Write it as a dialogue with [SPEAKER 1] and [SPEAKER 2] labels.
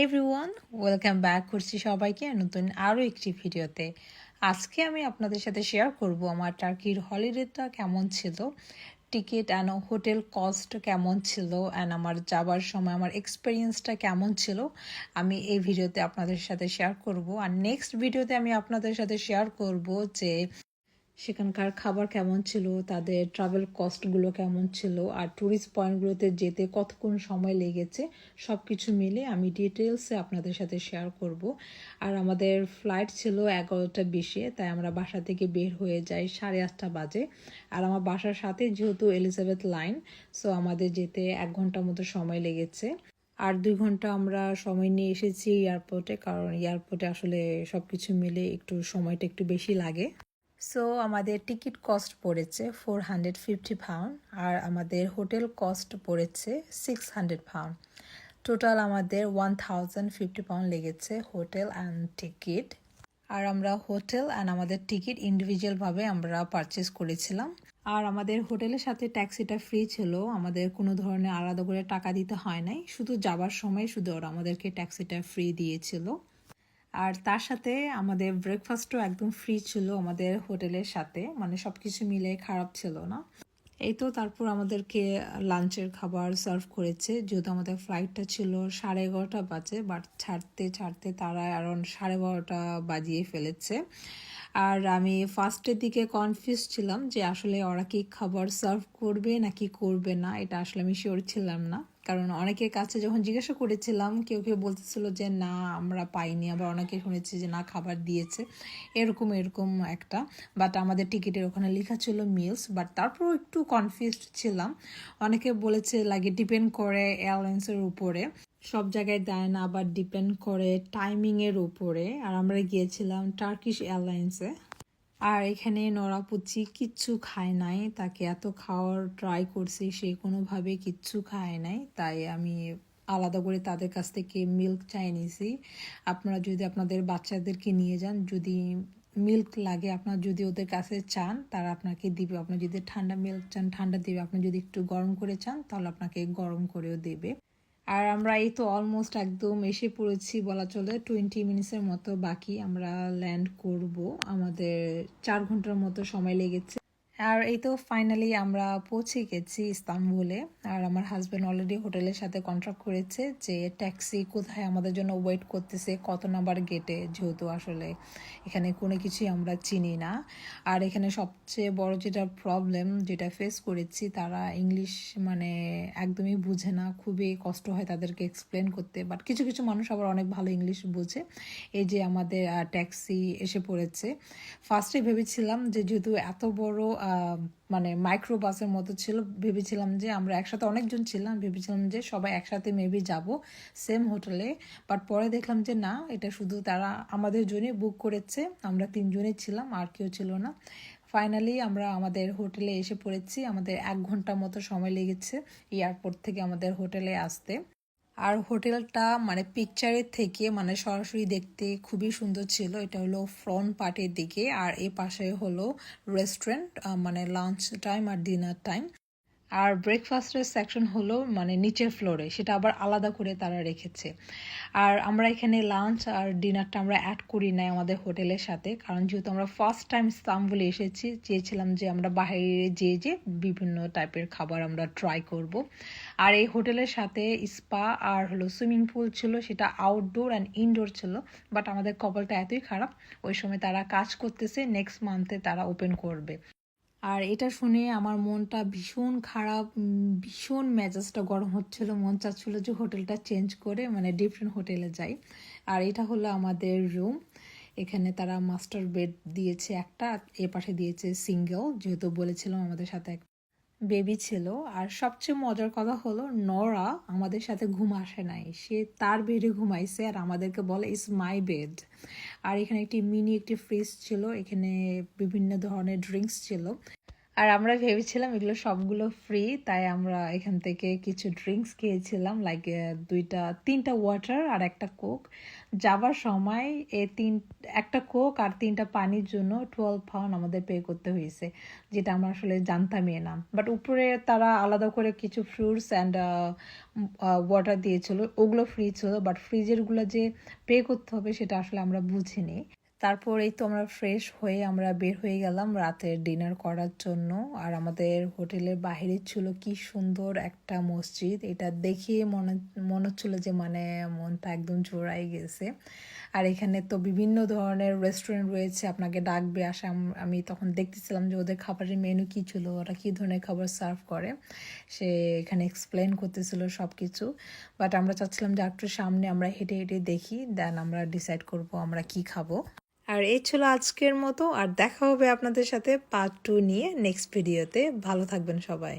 [SPEAKER 1] Everyone welcome back করছি সবাইকে নতুন আরও একটি ভিডিওতে। আজকে আমি আপনাদের সাথে শেয়ার করব আমার টার্কির হলিডেটা কেমন ছিল, টিকিট অ্যান্ড হোটেল কস্ট কেমন ছিল অ্যান্ড আমার যাবার সময়, আমার এক্সপিরিয়েন্সটা কেমন ছিল, আমি এই ভিডিওতে আপনাদের সাথে শেয়ার করব। আর নেক্সট ভিডিওতে আমি আপনাদের সাথে শেয়ার করব যে সেখানকার খাবার কেমন ছিল, তাদের ট্রাভেল কস্টগুলো কেমন ছিল, আর ট্যুরিস্ট পয়েন্টগুলোতে যেতে কতক্ষণ সময় লেগেছে সব কিছু মিলে আমি ডিটেলসে আপনাদের সাথে শেয়ার করব। আর আমাদের ফ্লাইট ছিল এগারোটা বিশে, তাই আমরা বাসা থেকে বের হয়ে যাই সাড়ে আটটা বাজে। আর আমার বাসার সাথে যেহেতু এলিজাবেথ লাইন সো আমাদের যেতে এক ঘণ্টা মতো সময় লেগেছে। আর দুই ঘণ্টা আমরা সময় নিয়ে এসেছি এয়ারপোর্টে কারণ এয়ারপোর্টে আসলে সব কিছু মিলে একটু সময়টা একটু বেশি লাগে। সো আমাদের টিকিট কস্ট পড়েছে ফোর হান্ড্রেড ফিফটি পাউন্ড আর আমাদের হোটেল কস্ট পড়েছে সিক্স হান্ড্রেড পাউন্ড টোটাল আমাদের ওয়ান থাউজেন্ড ফিফটি পাউন্ড লেগেছে হোটেল অ্যান্ড টিকিট আর আমরা হোটেল অ্যান্ড আমাদের টিকিট ইন্ডিভিজুয়ালভাবে আমরা পারচেস করেছিলাম। আর আমাদের হোটেলের সাথে ট্যাক্সিটা ফ্রি ছিল, আমাদের কোনো ধরনের আলাদা করে টাকা দিতে হয় নাই। শুধু যাবার সময় শুধু ওরা আমাদেরকে ট্যাক্সিটা ফ্রি দিয়েছিল। আর তার সাথে আমাদের ব্রেকফাস্টও একদম ফ্রি ছিল আমাদের হোটেলের সাথে। মানে সব কিছু মিলে খারাপ ছিল না। এই তো তারপর আমাদেরকে লাঞ্চের খাবার সার্ভ করেছে। যেহেতু আমাদের ফ্লাইটটা ছিল সাড়ে এগারোটা বাজে বাট ছাড়তে ছাড়তে তারা অ্যারাউন্ড সাড়ে বারোটা বাজিয়ে ফেলেছে। আর আমি ফার্স্টের দিকে কনফিউজ ছিলাম যে আসলে ওরা কি খাবার সার্ভ করবে নাকি করবে না, এটা আসলে আমি শিওর ছিলাম না। কারণ অনেকের কাছে যখন জিজ্ঞাসা করেছিলাম, কেউ কেউ বলতেছিল যে, না, আমরা পাইনি। আবার অনেকে শুনেছি যে, না, খাবার দিয়েছে। এরকম এরকম একটা। বাট আমাদের টিকিটের ওখানে লেখা ছিল মিলস বাট তারপরও একটু কনফিউজড ছিলাম। অনেকে বলেছে, লাগে ডিপেন্ড করে এয়ারলাইন্সের উপরে। সব জায়গায় দেয় না আবার ডিপেন্ড করে টাইমিংয়ের উপরে। আর আমরা গিয়েছিলাম টার্কিশ এয়ারলাইন্সে আর এখানে নরাপুচি কিচ্ছু খায় নাই। তাকে এত খাওয়ার ট্রাই করছি, সে কোনোভাবে কিচ্ছু খায় নাই। তাই আমি আলাদা করে তাদের কাছ থেকে মিল্ক চাই নিয়েছি আপনারা যদি আপনাদের বাচ্চাদেরকে নিয়ে যান, যদি মিল্ক লাগে, আপনার যদি ওদের কাছে চান, তারা আপনাকে দিবে। আপনি যদি ঠান্ডা মিল্ক চান, ঠান্ডা দিবে। আপনি যদি একটু গরম করে চান, তাহলে আপনাকে গরম করেও দেবে। আর আমরা এই তো অলমোস্ট একদম এসে পড়েছি বলা চলে টোয়েন্টি মিনিটসের মতো বাকি আমরা ল্যান্ড করব। আমাদের চার ঘণ্টার মতো সময় লেগেছে। আর এই তো ফাইনালি আমরা পৌঁছে গেছি ইস্তাম্বুলে। আর আমার হাজব্যান্ড অলরেডি হোটেলের সাথে কন্ট্রাক্ট করেছে যে ট্যাক্সি কোথায় আমাদের জন্য ওয়েট করতেছে, কত নাম্বার গেটে যেহেতু আসলে এখানে কোনো কিছুই আমরা চিনি না। আর এখানে সবচেয়ে বড় যেটা প্রবলেম যেটা ফেস করেছি, তারা ইংলিশ মানে একদমই বুঝে না, খুবই কষ্ট হয় তাদেরকে এক্সপ্লেন করতে। বাট কিছু কিছু মানুষ আবার অনেক ভালো ইংলিশ বোঝে। এই যে আমাদের ট্যাক্সি এসে পড়েছে। ফার্স্টে ভেবেছিলাম যে যেহেতু এত বড় মানে মাইক্রো বাসের মতো ছিল। ভেবেছিলাম যে আমরা একসাথে অনেকজন ছিলাম। ভেবেছিলাম যে সবাই একসাথে মেবি যাব সেম হোটেলে বাট পরে দেখলাম যে না, এটা শুধু তারা আমাদের জন্যই বুক করেছে। আমরা তিনজনই ছিলাম, আর কেউ ছিল না। ফাইনালি আমরা আমাদের হোটেলে এসে পড়েছি। আমাদের এক ঘণ্টা মতো সময় লেগেছে এয়ারপোর্ট থেকে আমাদের হোটেলে আসতে। আর হোটেলটা মানে পিকচারের থেকে মানে সরাসরি দেখতে খুবই সুন্দর ছিল। এটা হলো ফ্রন্ট পার্টের দিকে আর এ পাশে হলো রেস্টুরেন্ট মানে লাঞ্চ টাইম আর ডিনার টাইম আর ব্রেকফাস্টের সেকশন হলো মানে নিচের ফ্লোরে সেটা আবার আলাদা করে তারা রেখেছে। আর আমরা এখানে লাঞ্চ আর ডিনারটা আমরা অ্যাড করি নাই আমাদের হোটেলের সাথে, কারণ যেহেতু আমরা ফার্স্ট টাইম ইস্তাম্বুলে এসেছি, চেয়েছিলাম যে আমরা বাইরে যেয়ে যে বিভিন্ন টাইপের খাবার আমরা ট্রাই করব। আর এই হোটেলের সাথে স্পা আর হলো সুইমিং পুল ছিল, সেটা আউটডোর অ্যান্ড ইনডোর ছিল বাট আমাদের কপালটা এতই খারাপ, ওই সময় তারা কাজ করতেছে নেক্সট মান্থে তারা ওপেন করবে। আর এটা শুনে আমার মনটা ভীষণ খারাপ ভীষণ মেজাজটা গরম হচ্ছিল, মন চাচ্ছিল যে হোটেলটা চেঞ্জ করে মানে ডিফারেন্ট হোটেলে যাই। আর এটা হলো আমাদের রুম এখানে তারা মাস্টার বেড দিয়েছে একটা এ পাশে দিয়েছে সিঙ্গেল যেহেতু বলেছিলাম আমাদের সাথে বেবি ছিল। আর সবচেয়ে মজার কথা হলো, নরা আমাদের সাথে ঘুম আসে নাই। সে তার বেডে ঘুমাইছে আর আমাদেরকে বলে ইস মাই বেড আর এখানে একটি মিনি একটি ফ্রিজ ছিল, এখানে বিভিন্ন ধরনের ড্রিঙ্কস ছিল। আর আমরা ভেবেছিলাম এগুলো সবগুলো ফ্রি তাই আমরা এখান থেকে কিছু ড্রিঙ্কস খেয়েছিলাম লাইক দুইটা, তিনটা ওয়াটার আর একটা কোক যাবার সময় এ তিন, একটা কোক আর তিনটা পানির জন্য টুয়েলভ পাউন্ড আমাদের পে করতে হয়েছে, যেটা আমরা আসলে জানতামই না। বাট উপরে তারা আলাদা করে কিছু ফ্রুটস অ্যান্ড ওয়াটার দিয়েছিল, ওগুলো ফ্রি ছিল বাট ফ্রিজেরগুলো যে পে করতে হবে সেটা আসলে আমরা বুঝিনি। তারপর এই তো আমরা ফ্রেশ হয়ে আমরা বের হয়ে গেলাম রাতের ডিনার করার জন্য। আর আমাদের হোটেলের বাইরে ছিল কি সুন্দর একটা মসজিদ। এটা দেখে মনে মনে হচ্ছিল যে মানে মনটা একদম জোড়াই গেছে। আর এখানে তো বিভিন্ন ধরনের রেস্টুরেন্ট রয়েছে, আপনাকে ডাকবে আসা। আম- আমি তখন দেখতেছিলাম যে ওদের খাবারের মেনু কী ছিল, ওরা কী ধরনের খাবার সার্ভ করে। সে এখানে এক্সপ্লেন করতেছিল সব কিছু বাট আমরা চাচ্ছিলাম যে একটু সামনে আমরা হেঁটে হেঁটে দেখি দেন আমরা ডিসাইড করব আমরা কি খাব। আর এই ছিল আজকের মতো, আর দেখা হবে আপনাদের সাথে পার্ট টু নিয়ে নেক্সট ভিডিওতে ভালো থাকবেন সবাই।